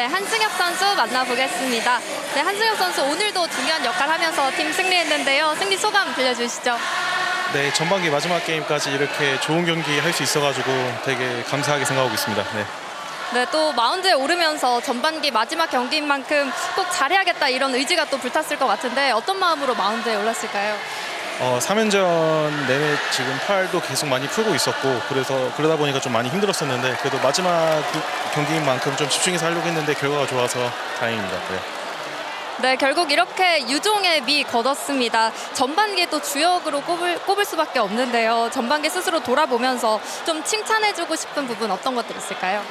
네, 한승혁 선수 만나보겠습니다. 네, 한승혁 선수 오늘도 중요한 역할 하면서 팀 승리했는데요. 승리 소감 들려주시죠. 네, 전반기 마지막 게임까지 이렇게 좋은 경기 할 수 있어가지고 되게 감사하게 생각하고 있습니다. 네. 네, 또 마운드에 오르면서 전반기 마지막 경기인 만큼 꼭 잘해야겠다 이런 의지가 또 불탔을 것 같은데 어떤 마음으로 마운드에 올랐을까요? 어, 3연전 내내 지금 팔도 계속 많이 풀고 있었고 그래서 그러다 보니까 좀 많이 힘들었었는데 그래도 마지막 그 경기인 만큼 좀 집중해서 하려고 했는데 결과가 좋아서 다행입니다. 네. 네, 결국 이렇게 유종의 미 거뒀습니다. 전반기에 또 주역으로 꼽을, 꼽을 수밖에 없는데요. 전반기 스스로 돌아보면서 좀 칭찬해주고 싶은 부분 어떤 것들 있을까요?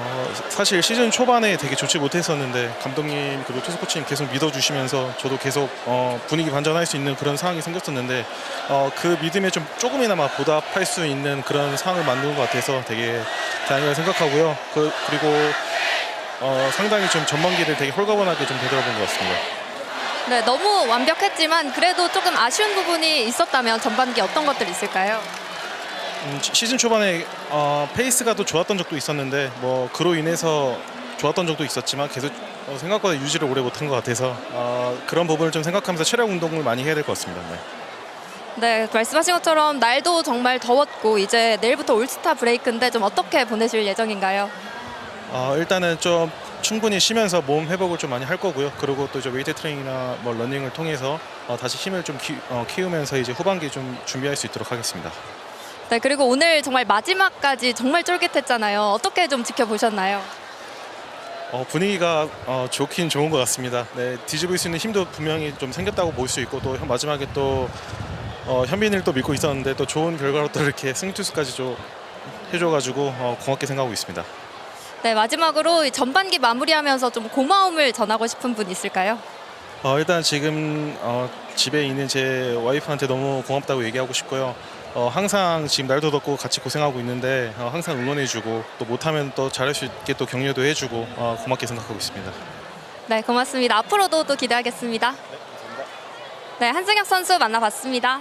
어, 사실 시즌 초반에 되게 좋지 못했었는데 감독님 그리고 투수 코치님 계속 믿어주시면서 저도 계속 어, 분위기 반전할 수 있는 그런 상황이 생겼었는데 어, 그 믿음에 좀 조금이나마 보답할 수 있는 그런 상황을 만든 것 같아서 되게 다행이라고 생각하고요. 그, 그리고 어, 상당히 좀 전반기를 되게 홀가분하게 좀 되돌아본 것 같습니다. 네, 너무 완벽했지만 그래도 조금 아쉬운 부분이 있었다면 전반기 어떤 것들 있을까요? 음, 시- 시즌 초반에 어, 페이스가 또 좋았던 적도 있었는데 뭐 그로 인해서 좋았던 적도 있었지만 계속 어, 생각보다 유지를 오래 못한 것 같아서 어, 그런 부분을 좀 생각하면서 체력 운동을 많이 해야 될 것 같습니다. 네. 네, 말씀하신 것처럼 날도 정말 더웠고 이제 내일부터 올스타 브레이크인데 좀 어떻게 보내실 예정인가요? 어, 일단은 좀 충분히 쉬면서 몸 회복을 좀 많이 할 거고요. 그리고 또 이제 웨이트 트레이닝이나 뭐 러닝을 통해서 어, 다시 힘을 좀 키, 어, 키우면서 이제 후반기 좀 준비할 수 있도록 하겠습니다. 네, 그리고 오늘 정말 마지막까지 정말 쫄깃했잖아요. 어떻게 좀 지켜보셨나요? 어, 분위기가 어, 좋긴 좋은 것 같습니다. 네, 뒤집을 수 있는 힘도 분명히 좀 생겼다고 볼 수 있고 또 현- 마지막에 또 어, 현빈을 또 믿고 있었는데 또 좋은 결과로 또 이렇게 승투수까지 좀 해줘가지고 어, 고맙게 생각하고 있습니다. 네, 마지막으로 이 전반기 마무리하면서 좀 고마움을 전하고 싶은 분 있을까요? 어, 일단 지금 어, 집에 있는 제 와이프한테 너무 고맙다고 얘기하고 싶고요. 어, 항상 지금 날도 덥고 같이 고생하고 있는데 어, 항상 응원해주고 또 못하면 또 잘할 수 있게 또 격려도 해주고 어, 고맙게 생각하고 있습니다. 네, 고맙습니다. 앞으로도 또 기대하겠습니다. 네, 한승혁 선수 만나봤습니다.